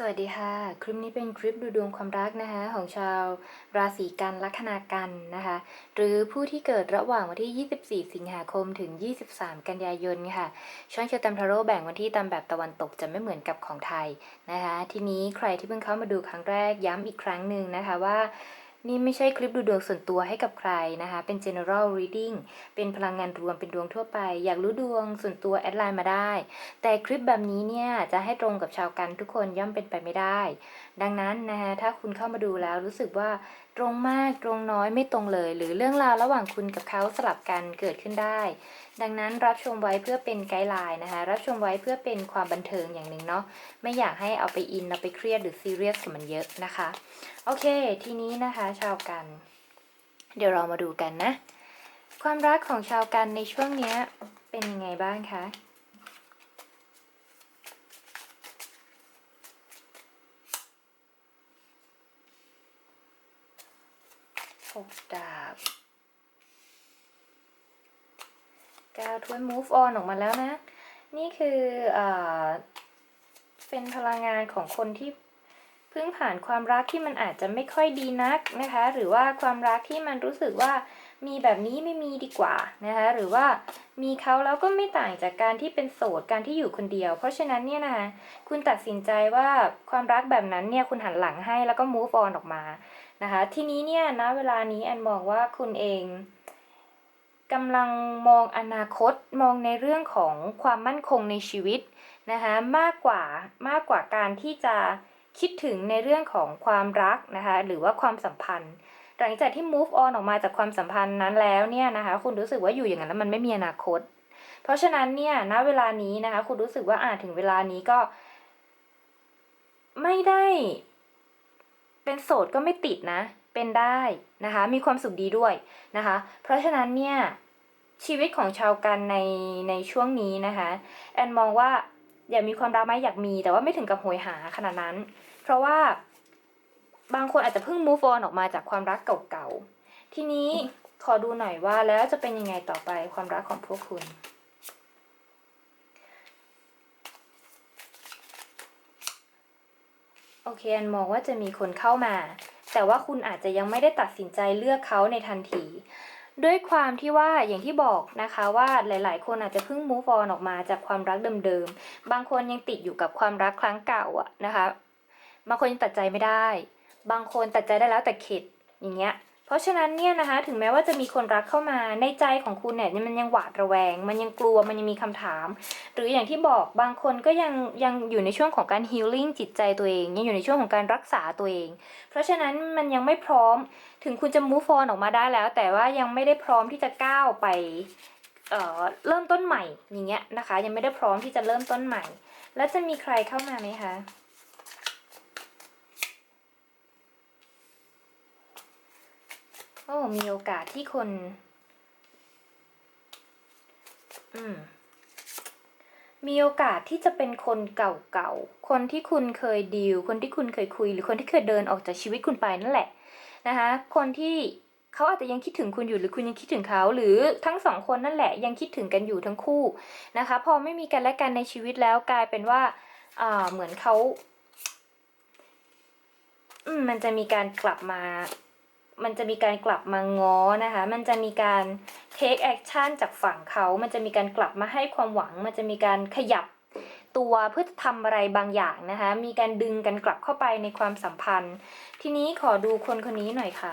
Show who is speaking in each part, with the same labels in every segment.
Speaker 1: สวัสดีค่ะ คลิปนี้เป็นคลิปดูดวงความรักนะคะของชาวราศีกันลัคนากันนะคะ หรือผู้ที่เกิดระหว่างวันที่ 24 สิงหาคมถึง 23 กันยายนค่ะ ช่องเชอตัมทาโร่แบ่งวันที่ตามแบบตะวันตกจะไม่เหมือนกับของไทยนะคะ ทีนี้ใครที่เพิ่งเข้ามาดูครั้งแรกย้ำอีกครั้งหนึ่งนะคะว่า นี่ไม่ใช่คลิปดูดวงส่วนตัวให้กับใครนะคะ เป็น general reading เป็นพลังงานรวมเป็นดวงทั่วไป อยากรู้ดวงส่วนตัวแอดไลน์มาได้ แต่คลิปแบบนี้เนี่ยจะให้ตรงกับชาวกันทุกคนย่อมเป็นไปไม่ได้ ดังนั้นนะคะถ้าคุณเข้ามาดูแล้วรู้สึกว่าตรงมากตรงน้อยไม่ตรงเลย หรือเรื่องราวระหว่างคุณกับเขาสลับกันเกิดขึ้นได้ ดังนั้นรับชมไว้เพื่อเป็นไกด์ไลน์นะคะรับชมไว้เพื่อเป็นความบันเทิงอย่างหนึ่งเนาะไม่อยากให้เอาไปอินเอาไปเครียดหรือซีเรียสกับมันเยอะนะคะโอเค ทีนี้นะคะชาวกัน เดี๋ยวเรามาดูกันนะ ความรักของชาวกันในช่วงเนี้ยเป็นยังไงบ้างคะ หกดาบเก้าถ้วย move on ออกมาแล้วนะ นี่คือเออเป็นพลังงานของคนที่เพิ่งผ่านความรักที่มันอาจจะไม่ค่อยดีนักนะคะ หรือว่าความรักที่มันรู้สึกว่ามีแบบนี้ไม่มีดีกว่านะคะ หรือว่ามีเขาแล้วก็ไม่ต่างจากการที่เป็นโสดการที่อยู่คนเดียว เพราะฉะนั้นเนี่ยนะคะคุณตัดสินใจว่าความรักแบบนั้นเนี่ยคุณหันหลังให้แล้วก็ move on ออกมา นะคะ ทีนี้เนี่ยณเวลานี้แอนมองว่าคุณเองกำลังมองอนาคตมองในเรื่องของความมั่นคงในชีวิตนะคะมากกว่ามากกว่าการที่จะคิดถึงในเรื่องของความรักนะคะหรือว่าความสัมพันธ์ หลังจากที่ move on ออกมาจากความสัมพันธ์นั้นแล้วเนี่ยนะคะคุณรู้สึกว่าอยู่อย่างนั้นแล้วมันไม่มีอนาคต เพราะฉะนั้นเนี่ยณเวลานี้นะคะคุณรู้สึกว่าอ่าถึงเวลานี้ก็ไม่ได้ เป็นโสดก็ไม่ติดนะ เป็นได้นะคะ มีความสุขดีด้วยนะคะ เพราะฉะนั้นเนี่ยชีวิตของชาวกันในในช่วงนี้นะคะ แอนมองว่าอยากมีความรักไหมอยากมี แต่ว่าไม่ถึงกับโหยหาขนาดนั้น เพราะว่าบางคนอาจจะเพิ่ง move on ออกมาจากความรักเก่าๆ ทีนี้ขอดูหน่อยว่าแล้วจะเป็นยังไงต่อไปความรักของพวกคุณ โอเคแอนมองว่าจะมีคนเข้ามา แต่ว่าคุณอาจจะยังไม่ได้ตัดสินใจเลือกเขาในทันที ด้วยความที่ว่าอย่างที่บอกนะคะว่าหลาย ๆ คนอาจจะเพิ่ง move on ออกมาจากความรักเดิมๆ บางคนยังติดอยู่กับความรักครั้งเก่าอะนะคะ บางคนยังตัดใจไม่ได้ บางคนตัดใจได้แล้วแต่เข็ดอย่างเงี้ย เพราะฉะนั้นเนี่ยนะคะถึงแม้ว่าจะมีคนรักเข้ามาในใจของคุณเนี่ยมันยังหวาดระแวง มันยังกลัวมันยังมีคำถาม หรืออย่างที่บอกบางคนก็ยังยังอยู่ในช่วงของการ healing จิตใจตัวเองยังอยู่ในช่วงของการรักษาตัวเอง เพราะฉะนั้นมันยังไม่พร้อมถึงคุณจะ move on ออกมาได้แล้ว แต่ว่ายังไม่ได้พร้อมที่จะก้าวไปเอ่อเริ่มต้นใหม่อย่างเงี้ยนะคะ ยังไม่ได้พร้อมที่จะเริ่มต้นใหม่ แล้วจะมีใครเข้ามาไหมคะ โอ้ มีโอกาสที่คน อืม มีโอกาสที่จะเป็นคนเก่าๆ คนที่คุณเคยดีล คนที่คุณเคยคุย หรือคนที่เคยเดินออกจากชีวิตคุณไปนั่นแหละนะคะ คนที่เขาอาจจะยังคิดถึงคุณอยู่หรือคุณยังคิดถึงเขา หรือทั้งสองคนนั่นแหละ ยังคิดถึงกันอยู่ทั้งคู่นะคะ พอไม่มีกันและกันในชีวิตแล้วกลายเป็นว่าเหมือนเขา อืม มันจะมีการกลับมา มันจะมีการกลับมาง้อนะคะ มันจะมีการ take action จากฝั่งเขา มันจะมีการกลับมาให้ความหวัง มันจะมีการขยับตัวเพื่อทำอะไรบางอย่างนะคะ มีการดึงกันกลับเข้าไปในความสัมพันธ์ ทีนี้ขอดูคนคนนี้หน่อยค่ะ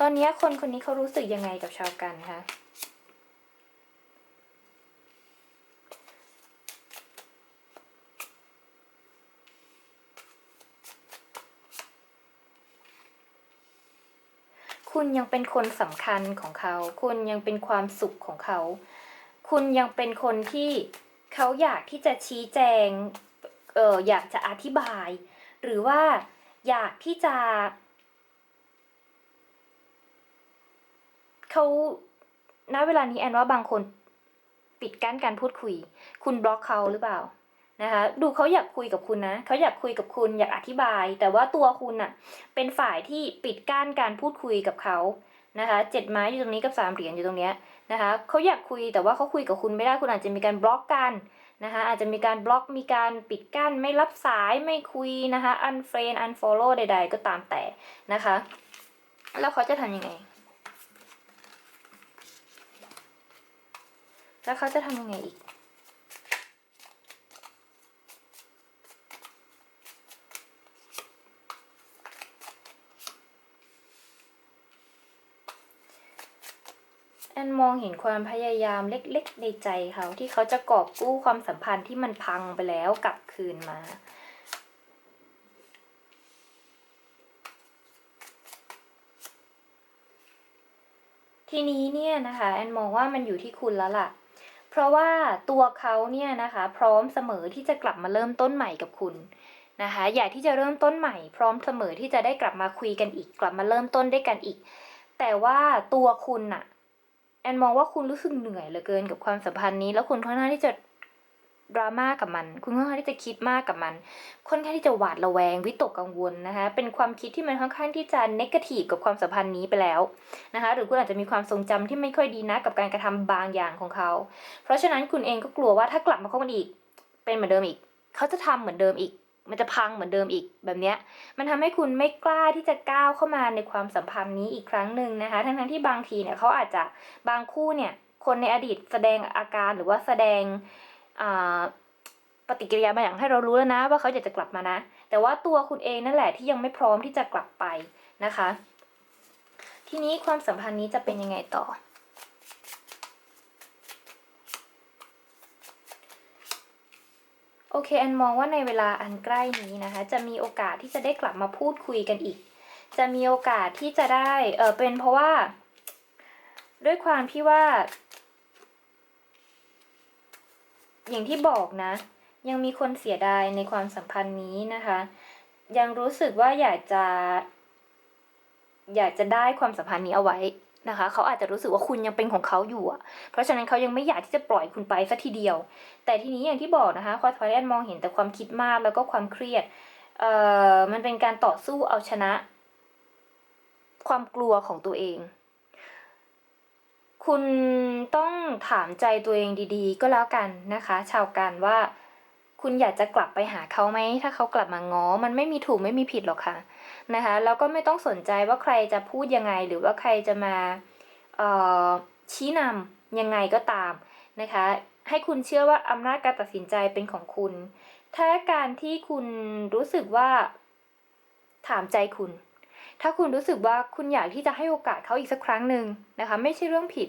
Speaker 1: ตอนนี้คนคนนี้เขารู้สึกยังไงกับชาวกันคะ คุณยังเป็นคนสำคัญของเขา คุณยังเป็นความสุขของเขา คุณยังเป็นคนที่เขาอยากที่จะชี้แจงเอออยากจะอธิบาย หรือว่าอยากที่จะเขาณเวลานี้แอนว่าบางคนปิดกั้นการพูดคุย คุณบล็อกเขาหรือเปล่า นะคะดูเขาอยากคุยกับคุณนะเขาอยากคุยกับคุณอยากอธิบาย แต่ว่าตัวคุณน่ะเป็นฝ่ายที่ปิดกั้นการพูดคุยกับเขานะคะเจ็ดไม้อยู่ตรงนี้กับสามเหรียญอยู่ตรงเนี้ยนะคะเขาอยากคุยแต่ว่าเขาคุยกับคุณไม่ได้คุณอาจจะมีการบล็อกกันนะคะอาจจะมีการบล็อกมีการปิดกั้นไม่รับสายไม่คุยนะคะอันเฟรนอันฟอลโล่ใด ๆ ก็ตามแต่นะคะ แล้วเขาจะทำยังไง แล้วเขาจะทำยังไงอีก แอนมองเห็นความพยายามเล็กๆในใจเขาที่เขาจะกอบกู้ความสัมพันธ์ที่มันพังไปแล้วกลับคืนมา ทีนี้เนี่ยนะคะแอนมองว่ามันอยู่ที่คุณแล้วล่ะ เพราะว่าตัวเขาเนี่ยนะคะ พร้อมเสมอที่จะกลับมาเริ่มต้นใหม่กับคุณนะคะ อยากที่จะเริ่มต้นใหม่ พร้อมเสมอที่จะได้กลับมาคุยกันอีก กลับมาเริ่มต้นด้วยกันอีก แต่ว่าตัวคุณน่ะ แอนมองว่าคุณรู้สึกเหนื่อยเหลือเกินกับความสัมพันธ์นี้ แล้วคุณค่อนข้างที่จะดราม่ากับมัน คุณค่อนข้างที่จะคิดมากกับมัน ค่อนข้างที่จะหวาดระแวง วิตกกังวลนะคะ เป็นความคิดที่มันค่อนข้างที่จะนกาทีฟกับความสัมพันธ์นี้ไปแล้วนะคะ หรือคุณอาจจะมีความทรงจำที่ไม่ค่อยดีนะกับการกระทำบางอย่างของเขา เพราะฉะนั้นคุณเองก็กลัวว่าถ้ากลับมาคบกันอีก เป็นเหมือนเดิมอีก เขาจะทำเหมือนเดิมอีก มันจะพังเหมือนเดิมอีกแบบเนี้ย มันทำให้คุณไม่กล้าที่จะก้าวเข้ามาในความสัมพันธ์นี้อีกครั้งหนึ่งนะคะ ทั้งๆที่บางทีเนี่ยเขาอาจจะบางคู่เนี่ย คนในอดีตแสดงอาการหรือว่าแสดงปฏิกิริยาบางอย่างให้เรารู้แล้วนะว่าเขาอยากจะกลับมานะ แต่ว่าตัวคุณเองนั่นแหละที่ยังไม่พร้อมที่จะกลับไปนะคะ ทีนี้ความสัมพันธ์นี้จะเป็นยังไงต่อ โอเคแอนมองว่าในเวลาอันใกล้นี้นะคะ จะมีโอกาสที่จะได้กลับมาพูดคุยกันอีก จะมีโอกาสที่จะได้เออเป็นเพราะว่า ด้วยความที่ว่า อย่างที่บอกนะ ยังมีคนเสียดายในความสัมพันธ์นี้นะคะ ยังรู้สึกว่าอยากจะ อยากจะได้ความสัมพันธ์นี้เอาไว้ นะคะ เขาอาจจะรู้สึกว่าคุณยังเป็นของเขาอยู่อะเพราะฉะนั้นเขายังไม่อยากที่จะปล่อยคุณไปสัทีเดียว แต่ทีนี้อย่างที่บอกนะคะควาทอยแอนมองเห็นแต่ความคิดมากแล้วก็ความเครียด เอ่อ มันเป็นการต่อสู้เอาชนะ ความกลัวของตัวเอง คุณต้องถามใจตัวเองดีๆ ก็แล้วกันนะคะ ชาวกันว่า คุณอยากจะกลับไปหาเขาไหมถ้าเขากลับมาง้อมันไม่มีถูกไม่มีผิดหรอกค่ะนะคะแล้วก็ไม่ต้องสนใจว่าใครจะพูดยังไง หรือว่าใครจะมาชี้นำยังไงก็ตามนะคะ ให้คุณเชื่อว่าอำนาจการตัดสินใจเป็นของคุณ ถ้าการที่คุณรู้สึกว่าถามใจคุณ ถ้าคุณรู้สึกว่าคุณอยากที่จะให้โอกาสเขาอีกสักครั้งหนึ่งนะคะ ไม่ใช่เรื่องผิด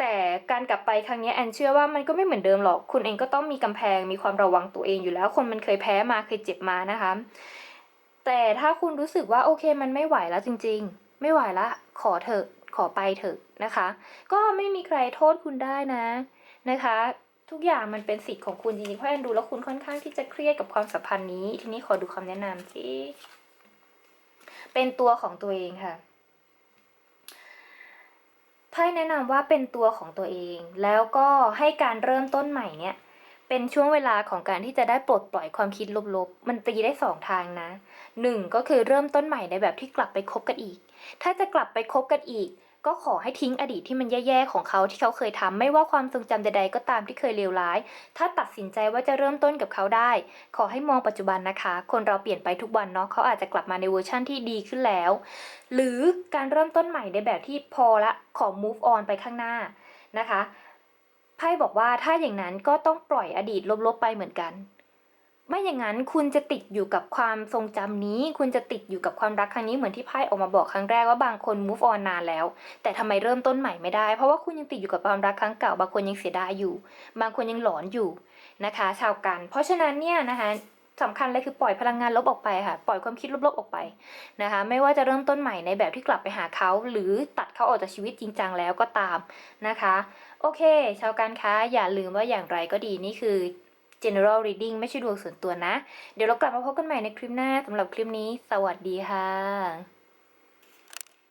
Speaker 1: แต่การกลับไปครั้งนี้แอนเชื่อว่ามันก็ไม่เหมือนเดิมหรอก คุณเองก็ต้องมีกำแพงมีความระวังตัวเองอยู่แล้ว คนมันเคยแพ้มาเคยเจ็บมานะคะ แต่ถ้าคุณรู้สึกว่าโอเคมันไม่ไหวแล้วจริง ๆ ไม่ไหวละ ขอเถอะขอไปเถอะนะคะ ก็ไม่มีใครโทษคุณได้นะนะคะ ทุกอย่างมันเป็นสิทธิ์ของคุณจริงๆเพราะแอนดูแล้วคุณค่อนข้างที่จะเครียดกับความสัมพันธ์นี้ ทีนี้ขอดูคำแนะนำสิเป็นตัวของตัวเองค่ะ ไพ่แนะนำว่าเป็นตัวของตัวเอง แล้วก็ให้การเริ่มต้นใหม่เนี่ยเป็นช่วงเวลาของการที่จะได้ปลดปล่อยความคิดลบๆ มันตีได้สองทางนะหนึ่งก็คือเริ่มต้นใหม่ในแบบที่กลับไปคบกันอีก ถ้าจะกลับไปคบกันอีก ก็ขอให้ทิ้งอดีตที่มันแย่ๆของเขาที่เขาเคยทำไม่ว่าความทรงจำใดๆก็ตามที่เคยเลวร้าย ถ้าตัดสินใจว่าจะเริ่มต้นกับเขาได้ ขอให้มองปัจจุบันนะคะ คนเราเปลี่ยนไปทุกวันเนาะเขาอาจจะกลับมาในเวอร์ชั่นที่ดีขึ้นแล้ว หรือการเริ่มต้นใหม่ในแบบที่พอละขอ move on ไปข้างหน้านะคะไพ่บอกว่าถ้าอย่างนั้นก็ต้องปล่อยอดีตลบๆไปเหมือนกัน ไม่อย่างนั้นคุณจะติดอยู่กับความทรงจำนี้ คุณจะติดอยู่กับความรักครั้งนี้เหมือนที่ไพ่ออกมาบอกครั้งแรกว่าบางคน move on นานแล้ว แต่ทำไมเริ่มต้นใหม่ไม่ได้ เพราะว่าคุณยังติดอยู่กับความรักครั้งเก่า บางคนยังเสียดายอยู่ บางคนยังหลอนอยู่นะคะ ชาวกัน เพราะฉะนั้นเนี่ยนะคะสำคัญเลยคือปล่อยพลังงานลบออกไปค่ะ ปล่อยความคิดลบๆออกไปนะคะ ไม่ว่าจะเริ่มต้นใหม่ในแบบที่กลับไปหาเขา หรือตัดเขาออกจากชีวิตจริงจังแล้วก็ตามนะคะ โอเค ชาวการค้าอย่าลืมว่าอย่างไรก็ดีนี่คือ general reading ไม่ใช่ดวงส่วนตัวนะ เดี๋ยวเรากลับมาพบกันใหม่ในคลิปหน้าสำหรับคลิปนี้ สวัสดีค่ะ